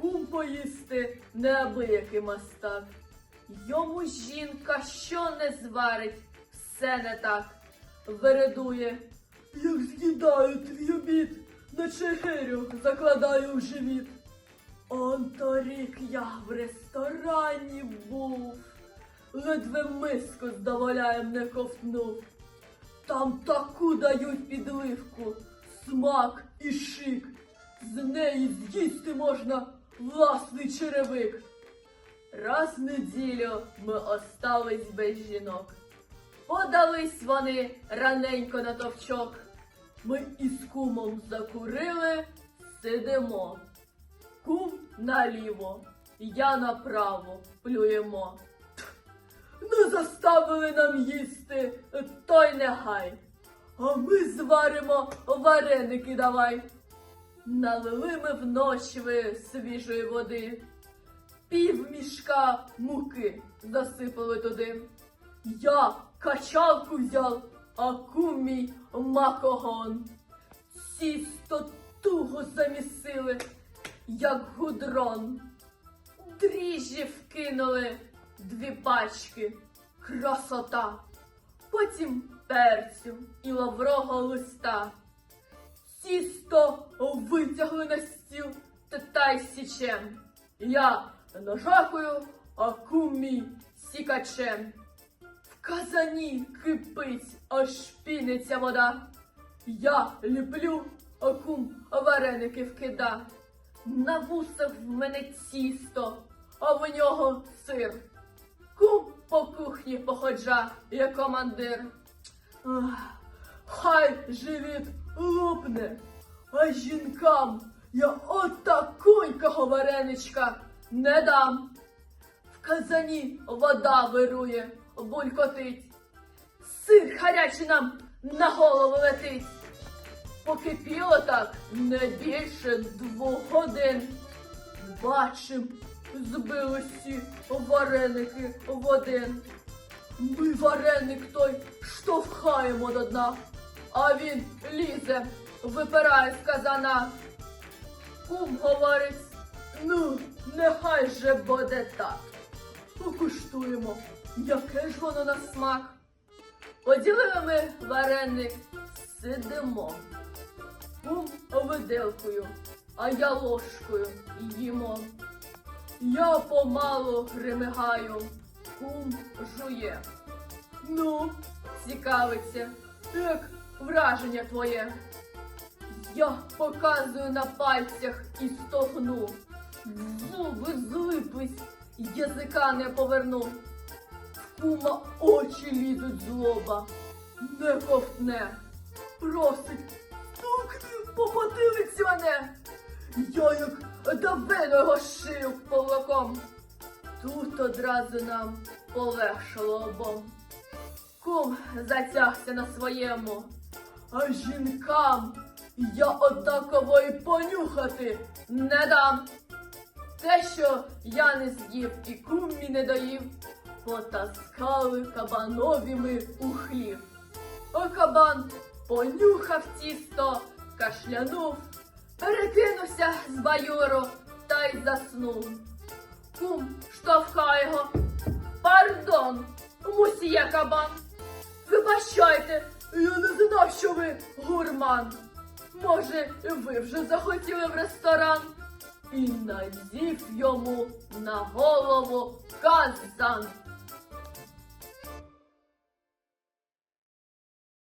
Кум поїсти неабиякий мастак. Йому жінка що не зварить, все не так. Вередує, як з'їдаю твій обід, наче гирю закладаю в живіт. Он торік я в ресторані був, ледве миску з доволяєм не ковтнув. Там таку дають підливку, смак і шик. З неї з'їсти можна власний черевик. Раз в неділю ми остались без жінок. Подались вони раненько на товчок. Ми із кумом закурили, сидимо. Кум наліво, я направо плюємо. Не заставили нам їсти, той негай. А ми зваримо вареники давай. Налили ми в ночви свіжої води, пів мішка муки засипали туди. Я качалку взяв, а кум мій макогон. Сісто туго замісили, як гудрон. Дріжджі вкинули дві пачки. Красота. Потім перцю і лаврого листа. Тісто витягли на стіл та та січем. Я ножакою, а кум сікачем. В казані кипить, аж піниться вода. Я ліплю, а кум вареники вкида. На вусах в мене тісто, а в нього сир. Кум по кухні походжа, як командир. Ах, Хай живіт лопне, а жінкам я отакунького вареничка не дам. В казані вода вирує, булькотить. Сир гарячий нам на голову летить. Покипіло так не більше двох годин. Бачим, збилися вареники в один. Ми вареник той штовхаємо до дна, а він лізе, випирає з казана. Кум говорить, ну, нехай же буде так. Покуштуємо, яке ж воно на смак. Поділили ми вареник, сидимо. Кум виделкою, а я ложкою їмо. Я помалу гримигаю, кум жує. Ну, цікавиться, як враження твоє. Я показую на пальцях і стогну. Зуби злиплись, язика не поверну. Кума очі лізуть злоба, не ковтне, просить, стукни по потилиці мене. Я як давину його шию повлаком. Тут одразу нам полегшало обом. Кум затягся на своєму, а жінкам я однаково й понюхати не дам. Те, що я не з'їв і кум мій не доїв, потаскали кабанові ми у хлів. О кабан понюхав тісто, кашлянув, перекинувся з баюру та й заснув. Кум штовхає його. Пардон, мусіє кабан. Вибачайте, я не знав, що ви гурман. Може, ви вже захотіли в ресторан? І надів йому на голову казан.